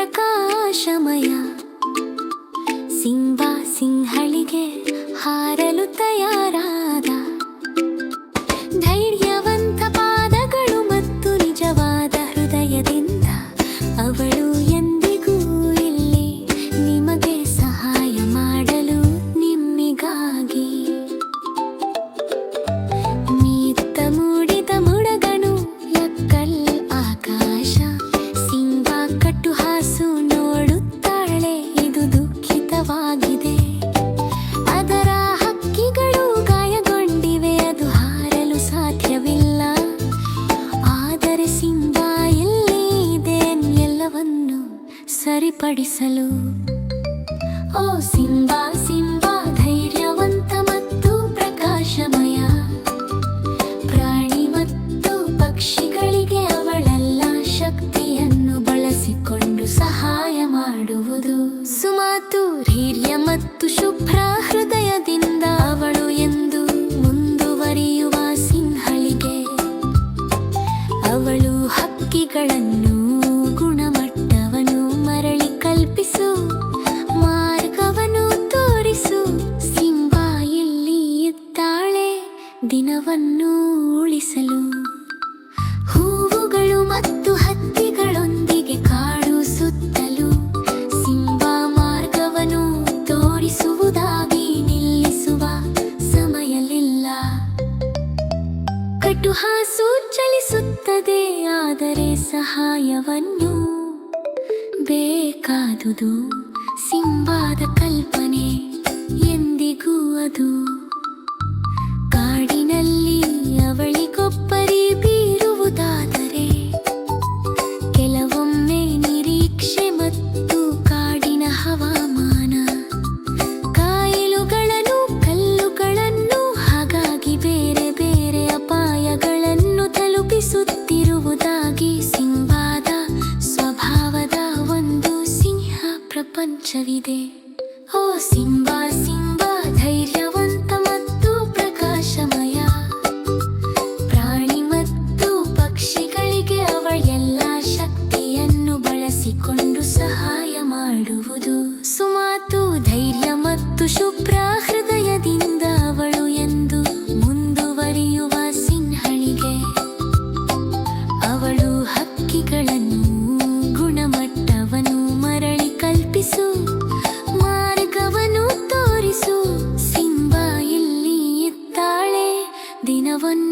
ಪ್ರಕಾಶಮಯ. ಸಿಂಹ ಸಿಂಹಳಿಗೆ ಹಾರಲು ಸಾಧ್ಯವಿಲ್ಲ ಆದರೆ ಸಿಂಹ ಇಲ್ಲಿ ಇದೆ ಎಲ್ಲವನ್ನು ಸರಿಪಡಿಸಲು. ಓ ಸಿಂಹ ಸಿಂಹ. ಹಕ್ಕಿಗಳನ್ನು ಗುಣಮಟ್ಟವನ್ನು ಮರಳಿ ಕಲ್ಪಿಸು ಮಾರ್ಗವನ್ನು ತೋರಿಸು. ಸಿಂಹ ಇಲ್ಲಿ ಇದ್ದಾಳೆ ದಿನವನ್ನು ಉಳಿಸಲು. ಹೂವುಗಳು ಮತ್ತು ಹತ್ತಿಗಳೊಂದಿಗೆ ಕಾಡು ಸುತ್ತಲು ಸಿಂಹ ಮಾರ್ಗವನ್ನು ತೋರಿಸುವುದಾಗಿ ಕಟುಹಾಸು ಚಲಿಸುತ್ತದೆ ಆದರೆ ಸಹಾಯವನ್ನು ಬೇಕಾದುದು. ಸಿಂಬಾದ ಕಲ್ಪನೆ ಎಂದಿಗೂ ಅದು. ಪ್ರಪಂಚವಿದೆ. ಓ ಸಿಂಬಾ ಸಿಂಬಾ, ಧೈರ್ಯವಂತ ಮತ್ತು ಪ್ರಕಾಶಮಯ. ಪ್ರಾಣಿ ಮತ್ತು ಪಕ್ಷಿಗಳಿಗೆ ಅವಳೆಲ್ಲ ಶಕ್ತಿಯನ್ನು ಬಳಸಿಕೊಂಡು ಸಹಾಯ ಮಾಡುವುದು. ಸುಮಾತು ಧೈರ್ಯ ಮತ್ತು ಶುಭ್ರ ಸಿಂಹ